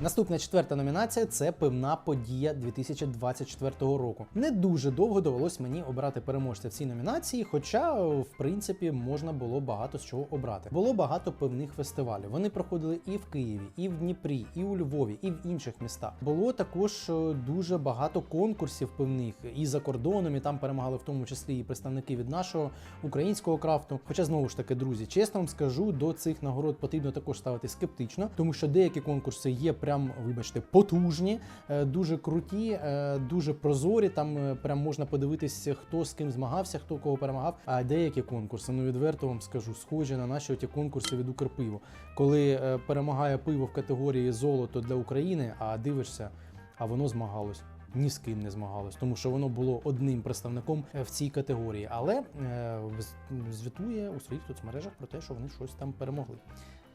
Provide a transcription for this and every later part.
Наступна четверта номінація це певна подія 2024 року. Не дуже довго довелось мені обрати переможця в цій номінації, хоча, в принципі, можна було багато з чого обрати. Було багато певних фестивалів. Вони проходили і в Києві, і в Дніпрі, і у Львові, і в інших містах. Було також е, дуже багато конкурсів певних і за кордоном, і там перемагали в тому числі і представники від нашого українського крафту. Хоча знову ж таки, друзі, чесно вам скажу, до цих нагород потрібно також ставити скептично, тому що деякі конкурси є прям, вибачте, потужні, е, дуже круті, е, дуже прозорі. Там е, прям можна подивитися, хто з ким змагався, хто кого перемагав. А деякі конкурси, ну відверто вам скажу, схожі на наші оті конкурси від Укрпиво, коли перемагає пиво в категорії золото для України, а дивишся, а воно змагалось. Ні з ким не змагалось, тому що воно було одним представником в цій категорії, але е, звітує у своїх соцмережах про те, що вони щось там перемогли.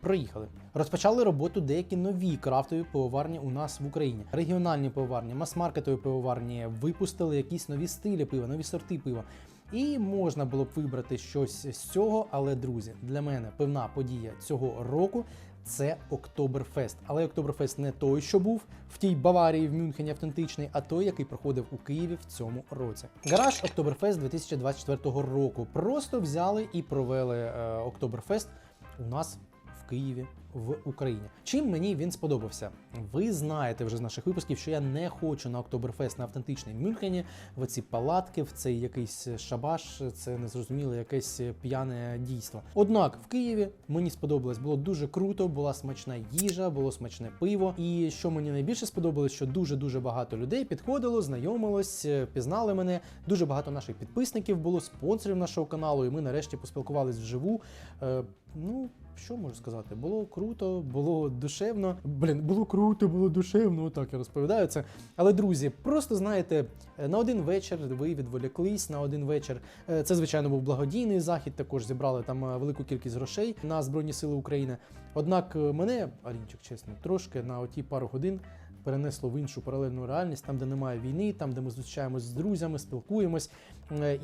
Проїхали. Розпочали роботу деякі нові крафтові пивоварні у нас в Україні. Регіональні пивоварні, мас-маркетові пивоварні випустили якісь нові стилі пива, нові сорти пива. І можна було б вибрати щось з цього, але друзі, для мене певна подія цього року це Октоберфест. Але Октоберфест не той, що був в тій Баварії в Мюнхені автентичний, а той, який проходив у Києві в цьому році. Гараж Октоберфест 2024 року. Просто взяли і провели е, Октоберфест у нас Києві в Україні. Чим мені він сподобався? Ви знаєте вже з наших випусків, що я не хочу на Октоберфест на автентичній Мюнхені, в оці палатки, в цей якийсь шабаш, це незрозуміле якесь п'яне дійство. Однак в Києві мені сподобалось, було дуже круто, була смачна їжа, було смачне пиво. І що мені найбільше сподобалось, що дуже дуже багато людей підходило, знайомилось, пізнали мене. Дуже багато наших підписників було, спонсорів нашого каналу, і ми нарешті поспілкувались вживу. Е, ну, що можу сказати? Було круто, було душевно. Блін, було круто, було душевно. Отак я розповідаю це. Але друзі, просто знаєте, е, на один вечір ви відволіклись на один вечір. Е, Це, звичайно, був благодійний захід. Також зібрали там е, велику кількість грошей на Збройні Сили України. Однак мене, Арінчик, чесно, трошки на оті пару годин. Перенесло в іншу паралельну реальність, там, де немає війни, там, де ми зустрічаємось з друзями, спілкуємось.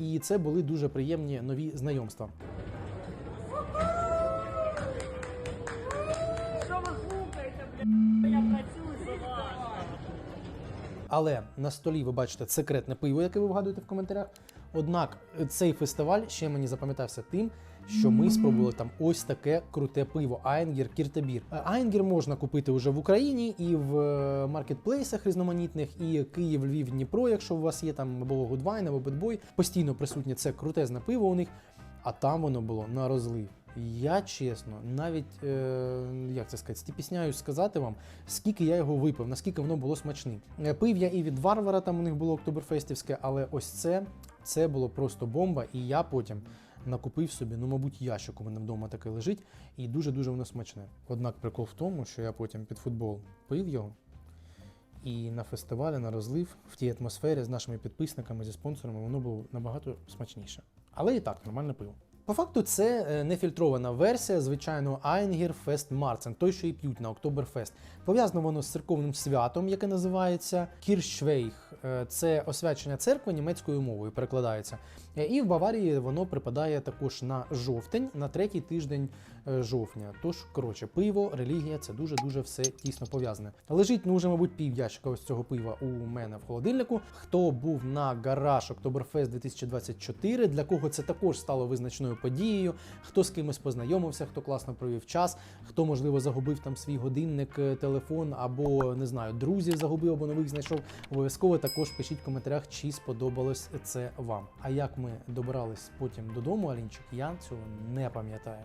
І це були дуже приємні нові знайомства. Але на столі ви бачите секретне пиво, яке ви вгадуєте в коментарях. Однак цей фестиваль ще мені запам'ятався тим, що ми спробували там ось таке круте пиво Айнгер Кіртабір. Айнгер можна купити вже в Україні і в е, маркетплейсах різноманітних, і Київ, Львів, Дніпро, якщо у вас є там або Гудвайн, або Бедбой. Постійно присутнє це крутезне пиво у них, а там воно було на розлив. Я чесно, навіть е, як це сказати, стіпісняюсь сказати вам, скільки я його випив, наскільки воно було смачним. Е, Пив я і від варвара, там у них було октоберфестівське, але ось це, це було просто бомба, і я потім накупив собі, ну, мабуть, ящик у мене вдома таке лежить, і дуже-дуже воно смачне. Однак прикол в тому, що я потім під футбол пив його. І на фестивалі, на розлив, в тій атмосфері з нашими підписниками, зі спонсорами, воно було набагато смачніше. Але і так, нормальне пиво. По факту, це е, нефільтрована версія звичайного Айнгер Фест Марцен, той, що і п'ють на Октоберфест. Пов'язано воно з церковним святом, яке називається Кіршвейх. Е, Це освячення церкви німецькою мовою перекладається. Е, І в Баварії воно припадає також на жовтень, на третій тиждень е, жовтня. Тож, коротше, пиво, релігія це дуже-дуже все тісно пов'язане. Лежить, ну вже, мабуть, пів ящика ось цього пива у мене в холодильнику. Хто був на гараж Октоберфест 2024, для кого це також стало визначною подією, хто з кимось познайомився, хто класно провів час, хто, можливо, загубив там свій годинник, телефон, або не знаю, друзів загубив, або нових знайшов. Обов'язково також пишіть в коментарях, чи сподобалось це вам. А як ми добирались потім додому, Алінчик, я цього не пам'ятаю.